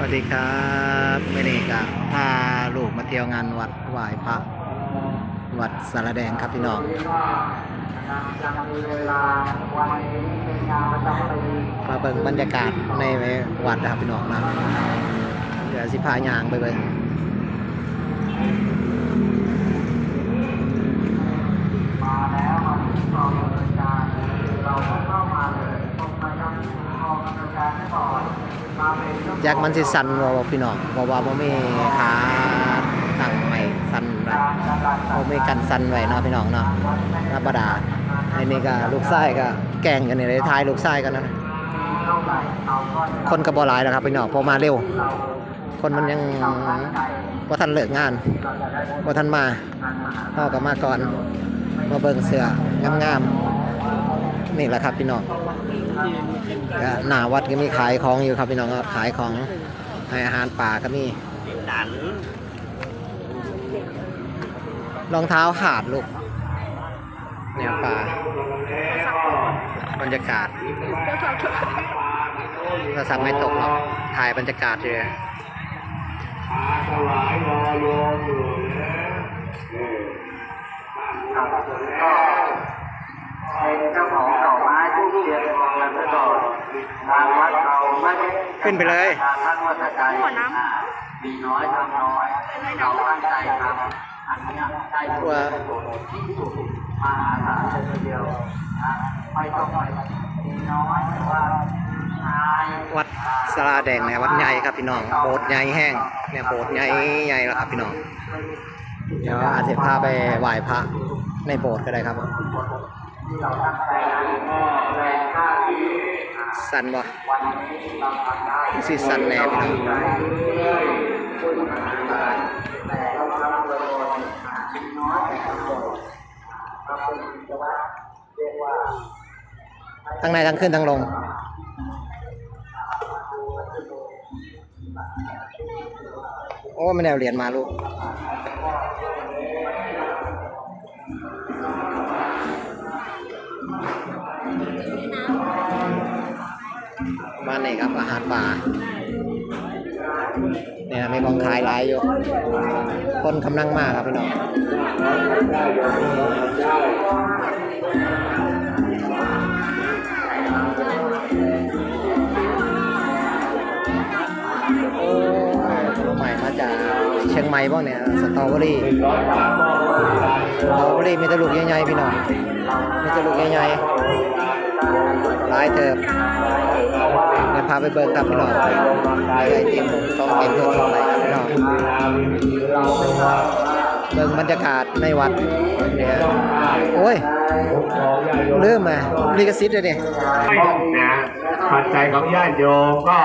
สวัสดีครับไม่ได้กับพาลูกมาเที่ยวงานวัดไหว้พระวัดสารแดงครับพี่น้องมาเบิ่งบรรยากาศในวัดนะครับพี่น้องนะเดี๋ยวสิพายางไปเบิ่งแจ็คมันสิสั่นบ่พี่น้องเพราะว่าบ่มีขาตั้งใหม่สั่นไว้บ่มีกันสั่นไว้เนาะพี่น้องเนาะธรรมดาไอ้นี่ก็ลูกชายก็แกงกันนี่เลยทายลูกชายกันนะคนก็บ่หลายแล้วครับพี่น้องเพอมาเร็ว คนมันยังว่าทันเลิกงานว่าทันมาพ่อก็มาก่อน มาเบิ่งเสืองามๆนี่แหละครับพี่น้อง หน้าวัดก็มีขายของอยู่ครับพี่น้องก็ขายของให้อาหารป่าก็มีรองเท้าขาดลูกแนวป่าบรรยากาศโทรศัพท์ไม่ตกหรอกถ่ายบรรยากาศเลยถวายรอโยมอยู่นะเป็นเจ้าของดอกไม้ทุกเทียน ขึ้นไปเลยทางท่านวัดใจมีน้อยทำน้อยเราตั้งใจทำอันนี้ใจที่สุดมาหาศาลเดียวนะไม่ต้องไปมีน้อยแต่ว่าวัดสาราแดงเนี่ยวัดใหญ่ครับพี่น้องโบสถ์ใหญ่แห้งเนี่ยโบสถ์ใหญ่ใหญ่แล้วครับพี่น้องเดี๋ยวอาจจะพาไปไหว้พระในโบสถ์ก็ได้ครับ ที่เราตั้งใจก็แรงค่าที่สันบ่วันนี้เราทำได้สิสันแหนพี่น้องแต่เราทำโดยชิ้นน้อยแต่ทำโดยเราเป็นกิจวัตรเรียกว่าทั้งในทั้งขึ้นทั้งลงโอ้ไม่ได้เอาเหรียญมาลูกาเนี่ครับ อาหารป่าเนี่ยมีของขายหลายอยู่ คนกำลังมากครับพี่น้องโอ้ผลไม้มาจากเชียงใหม่บ้างเนี่ยสตรอเบอรี่สตรอเบอรี่มีแตลูกใหญ่ๆพี่น้องมีแตลูกใหญ่ๆ หลายเติบเดี๋ยวพาไปเบิ่งครับพี่น้องไอติมต้องเก็บตัวสองไหนครับพี่น้องเบิ่งบรรยากาศในวัดเนี่ยโอ้ยเริ่มมาลิขสิทธิ์เลยเนี่ยไม่นะปัจจัยของญาติโยมก็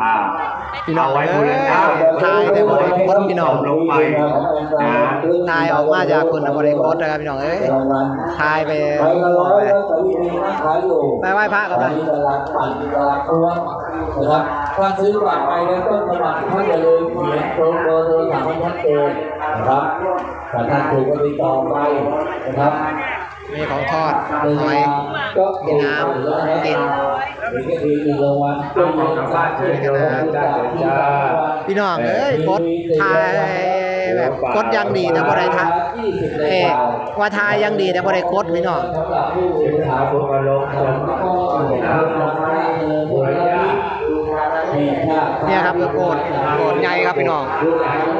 อ่าพี่น้องเอาไว้เอ้บูรยณะทายแต่บ่ได้โพสต์พี่น้องลงไปนะทายออกมาจากคนบริโภคนะครับพี่น้องเอ้ยทายไป ไปกันร้อยแล้วตอนนี้มีนักขายอยู่ไปไหว้พระกันไปมีตลาดปั่นตลาดตัวนะครับถ้าซื้อบัตรไปแล้วต้นฉบับท่านอย่าลืมเขียนโปรโมโทรศัพท์ให้ชัดเจนนะครับถ้าท่านถูกก็ติดต่อไปนะครับมีของทอดหอยก็มีน้ำกินมีกระถิ่นหนึ่งรางวัลต้องขอกลับบ้านเชิญโยมทุกท่านเถิดจ้าพี่น้องเอ้ยกดทาย แบบกดอยังดีแต่บ่ได้ทายเอ้ยว่าทายอยังดีแต่บ่ได้กดพี่น้องสำหรับผู้ถึงถาถามมบุคลงชนก็นะบุญญามีค่าเนี่ยครับคือโกดโกดใหญ่ครับพี่น้อง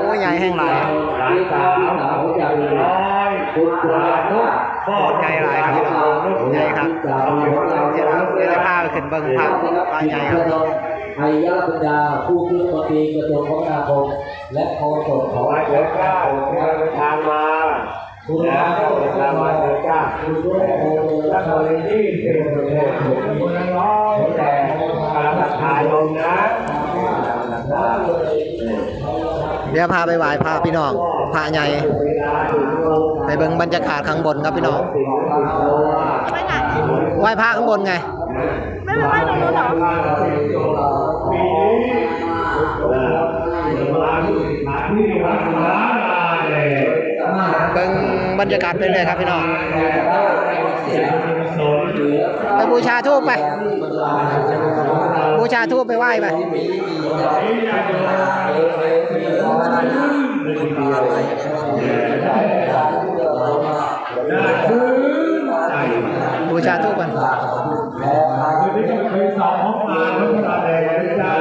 โอ้ยใหญ่แห้งหลายหลานสาวสาวจะมีร้อยคุณสาธุพ่อใหญ่หลายครับพี่น้องใหญ่ครับเดี๋ยวเดี๋ยวจะพาไปขึ้นเบิ่งพระพระใหญ่ครับไอยยะปัญญาผู้ขึ้นปฏิกระทรวงคมนาคมและโฆษกของมาเถิดจ้าเดินทางมาคุณนะนะเดินทางมาเถิดจ้าคุณด้วยโฆษกถ้าเราเลยที่เป็นคนละร้อยแต่การรักษาโยมนะเดี๋ยวพาไปไหว้พระพี่น้องพระใหญ่ไปเบิ่งบรรยากาศข้างบนครับพี่น้องไปไหนไหว้พระข้างบนไง ไม่ไปไหว้ตรงนู้นเหรอ เลยเบิ่งบรรยากาศไปเรื่อยครับพี่น้องไปบูชาทูปไปบูบูชาทูบไปไหว้ไปบูชาทูบกัน คือที่เคยสอบห้องมาเมื่อไหร่จ้า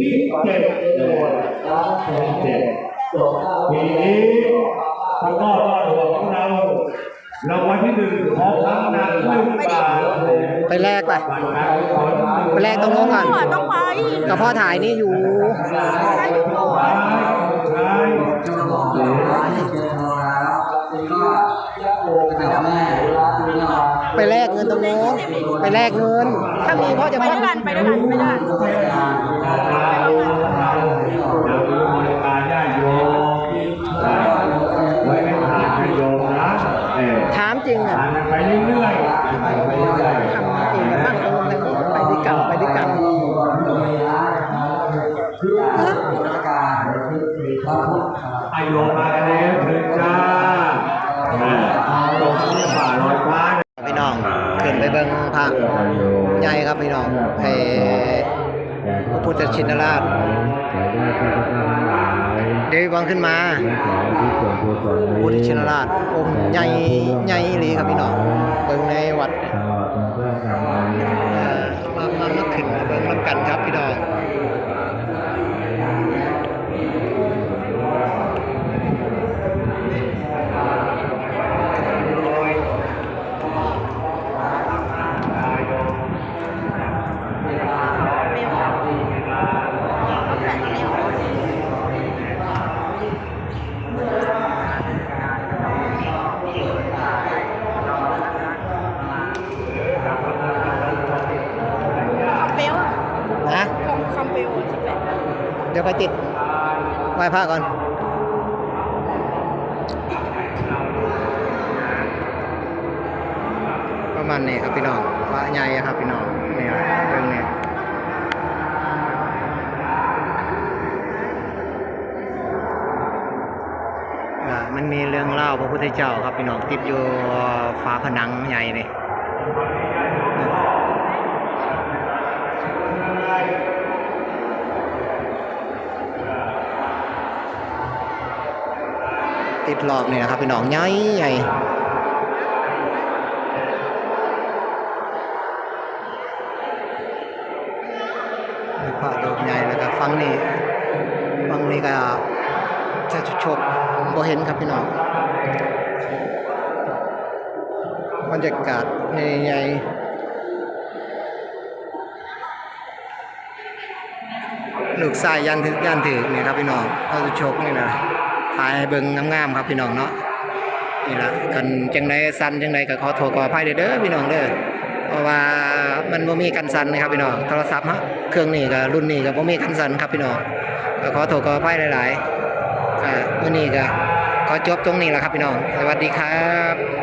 นี่เจ็ดเจ็ดทีนี้พระก็รอของเรารางวัลที่หนึ่งของครั้งนั้นหนึ่งบาทไปแลกไปไปแลกตรงโน้นก่อนพ่อต้องไปกับพ่อถ่ายนี่อยู่ให้ดูก่อนใช่ไปแลกเงินตรงโน้นไปแลกเงิน ถ้ามีพ่อจะไปพ่อด้วยกันไปด้วยกันไปด้วยกัน ๆให้โยมากันแล้วเถิดจ้าเออตรงนี้ป่าลอยฟ้าพี่น้องขึ้นไปเบิ่งพระใหญ่ครับพี่น้องไอ้พระพุทธชินราชเดี๋ยววังขึ้นมาพุทธชินราชองค์ใหญ่ใหญ่อีหลีครับพี่น้องเบิ่งในวัดเนี่ยเอ่อมามามาขึ้นมาเบิ่งนํกันครับพี่น้องนะ คำคำเบลที่เป็น เดี๋ ยวไปติดไหว้พระก่อนประมาณนี้ครับพี่น้องพระใหญ่ครับพี่น้องนี่แหละเรื่องนี้มันมีเรื่องเล่าพระพุทธเจ้าครับพี่น้องติดอยู่ฝาผนังใหญ่นี่ ติดรอบนี่นะครับพี่น้องใหญ่ใหญ่มีพระโดมใหญ่แล้วก็ฟังนี่ฟังนี่ก็จะชกบ่เห็นครับพี่น้องบรรยากาศใหญ่ลูกชายยันถึกยันถึกนี่ครับพี่น้องเขาจะชกนี่นะ ถ่ายเบิ่งงามๆครับพี่น้องเนาะนี่ละกันจังไดสันจังไดก็ขอโทษขออภัยเด้อเด้อพี่น้องเด้อเพราะว่ามันบ่มีกันสั่นนะครับพี่น้องโทรศัพท์ฮะเครื่องนี้ก็รุ่นนี้ก็บ่มีกันสั่นครับพี่น้องก็ขอโทษขออภัยหลายๆอ่ามื้อนี้ก็ขอจบตรงนี้แหละครับพี่น้องสวัสดีครับ